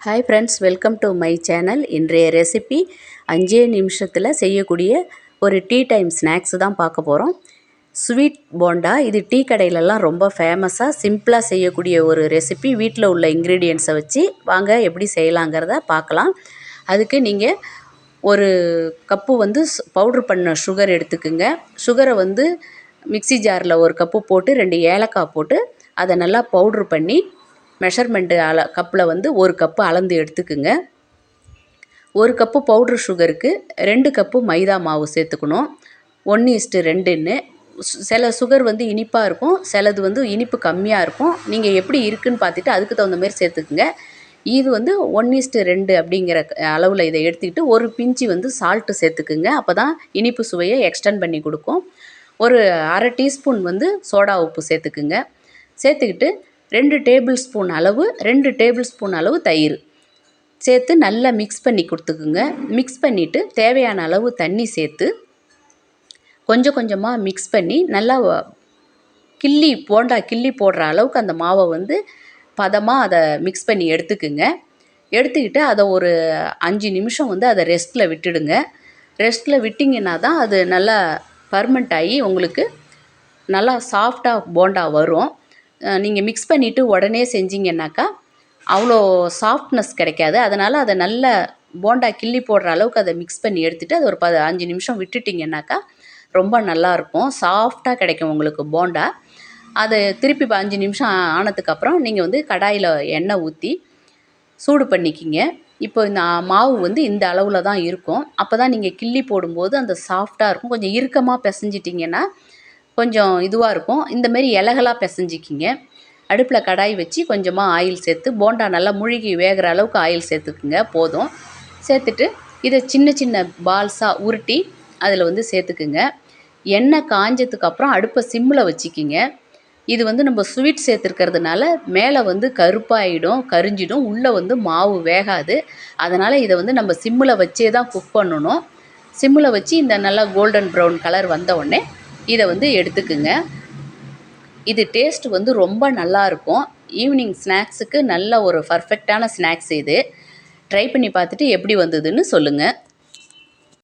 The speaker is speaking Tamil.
Hi friends welcome to my channel இன்றைய ரெசிபி அஞ்சே நிமிஷத்தில் செய்யக்கூடிய ஒரு டீ டைம் ஸ்நாக்ஸ் தான் பார்க்க போகிறோம் ஸ்வீட் போண்டா இது டீ கடையிலலாம் ரொம்ப ஃபேமஸாக சிம்பிளாக செய்யக்கூடிய ஒரு ரெசிபி வீட்டில் உள்ள இன்க்ரீடியன்ஸை வச்சு வாங்க எப்படி செய்யலாங்கிறத பார்க்கலாம். அதுக்கு நீங்கள் ஒரு கப்பு வந்து பவுட்ரு பண்ண சுகர் எடுத்துக்குங்க. சுகரை வந்து மிக்ஸி ஜாரில் ஒரு கப்பு போட்டு ரெண்டு ஏலக்காய் போட்டு அதை நல்லா பவுட்ரு பண்ணி மெஷர்மெண்ட்டு அள கப்பில் வந்து ஒரு கப்பு அளந்து எடுத்துக்குங்க. ஒரு கப்பு பவுட்ரு சுகருக்கு ரெண்டு கப்பு மைதா மாவு சேர்த்துக்கணும். ஒன்று இஸ்ட்டு ரெண்டுன்னு சில சுகர் வந்து இனிப்பாக இருக்கும் சிலது வந்து இனிப்பு கம்மியாக இருக்கும். நீங்கள் எப்படி இருக்குதுன்னு பார்த்துட்டு அதுக்கு தகுந்த மாதிரி சேர்த்துக்குங்க. இது வந்து ஒன் இஸ்ட்டு ரெண்டு அப்படிங்கிற அளவில் இதை எடுத்துக்கிட்டு ஒரு பிஞ்சு வந்து சால்ட்டு சேர்த்துக்குங்க. அப்போ தான் இனிப்பு சுவையை எக்ஸ்டெண்ட் பண்ணி கொடுக்கும். ஒரு அரை டீஸ்பூன் வந்து சோடா உப்பு சேர்த்துக்குங்க. சேர்த்துக்கிட்டு ரெண்டு டேபிள் ஸ்பூன் அளவு ரெண்டு டேபிள் ஸ்பூன் அளவு தயிர். சேர்த்து நல்லா மிக்ஸ் பண்ணி கொடுத்துக்குங்க. மிக்ஸ் பண்ணிவிட்டு தேவையான அளவு தண்ணி சேர்த்து கொஞ்சம் கொஞ்சமாக மிக்ஸ் பண்ணி நல்லா கிள்ளி போண்டா கிள்ளி போடுற அளவுக்கு அந்த மாவை வந்து பதமாக அதை மிக்ஸ் பண்ணி எடுத்துக்குங்க. எடுத்துக்கிட்டு அதை ஒரு அஞ்சு நிமிஷம் வந்து அதை ரெஸ்ட்டில் விட்டுடுங்க. ரெஸ்ட்டில் விட்டிங்கன்னா தான் அது நல்லா பர்மெண்ட் ஆகி உங்களுக்கு நல்லா சாஃப்டாக போண்டா வரும். நீங்கள் மிக்ஸ் பண்ணிவிட்டு உடனே செஞ்சிங்கன்னாக்கா அவ்வளோ சாஃப்ட்னஸ் கிடைக்காது. அதனால் அதை நல்ல போண்டா கிள்ளி போடுற அளவுக்கு அதை மிக்ஸ் பண்ணி எடுத்துகிட்டு அது ஒரு ப அஞ்சு நிமிஷம் விட்டுட்டிங்கன்னாக்கா ரொம்ப நல்லாயிருக்கும் சாஃப்டாக கிடைக்கும் உங்களுக்கு போண்டா. அதை திருப்பி இப்போ அஞ்சு நிமிஷம் ஆனதுக்கப்புறம் நீங்கள் வந்து கடாயில் எண்ணெய் ஊற்றி சூடு பண்ணிக்கிங்க. இப்போ இந்த மாவு வந்து இந்த அளவில் தான் இருக்கும். அப்போ தான் நீங்கள் கிள்ளி போடும்போது அந்த சாஃப்டாக இருக்கும். கொஞ்சம் இறுக்கமாக பிசைஞ்சிட்டிங்கன்னா கொஞ்சம் இதுவாக இருக்கும். இந்தமாரி இலகலா பிசைஞ்சிக்கிங்க. அடுப்பில் கடாய் வச்சு கொஞ்சமாக ஆயில் சேர்த்து போண்டா நல்லா முழுகி வேகிற அளவுக்கு ஆயில் சேர்த்துக்குங்க போதும். சேர்த்துட்டு இதை சின்ன சின்ன பால்ஸாக உருட்டி அதில் வந்து சேர்த்துக்குங்க. எண்ணெய் காஞ்சதுக்கு அப்புறம் அடுப்பை சிம்மில் வச்சுக்கிங்க. இது வந்து நம்ம ஸ்வீட் சேர்த்துருக்கிறதுனால மேலே வந்து கருப்பாயிடும் கரிஞ்சிடும் உள்ளே வந்து மாவு வேகாது. அதனால் இதை வந்து நம்ம சிம்மில் வச்சே தான் குக் பண்ணணும். சிம்மில் வச்சு இந்த நல்லா கோல்டன் ப்ரௌன் கலர் வந்த உடனே இதை வந்து எடுத்துக்குங்க. இது டேஸ்ட் வந்து ரொம்ப நல்லாயிருக்கும் ஈவினிங் ஸ்நாக்ஸுக்கு நல்ல ஒரு பர்ஃபெக்டான ஸ்நாக்ஸ் இது. ட்ரை பண்ணி பார்த்துட்டு எப்படி வந்ததுன்னு சொல்லுங்கள்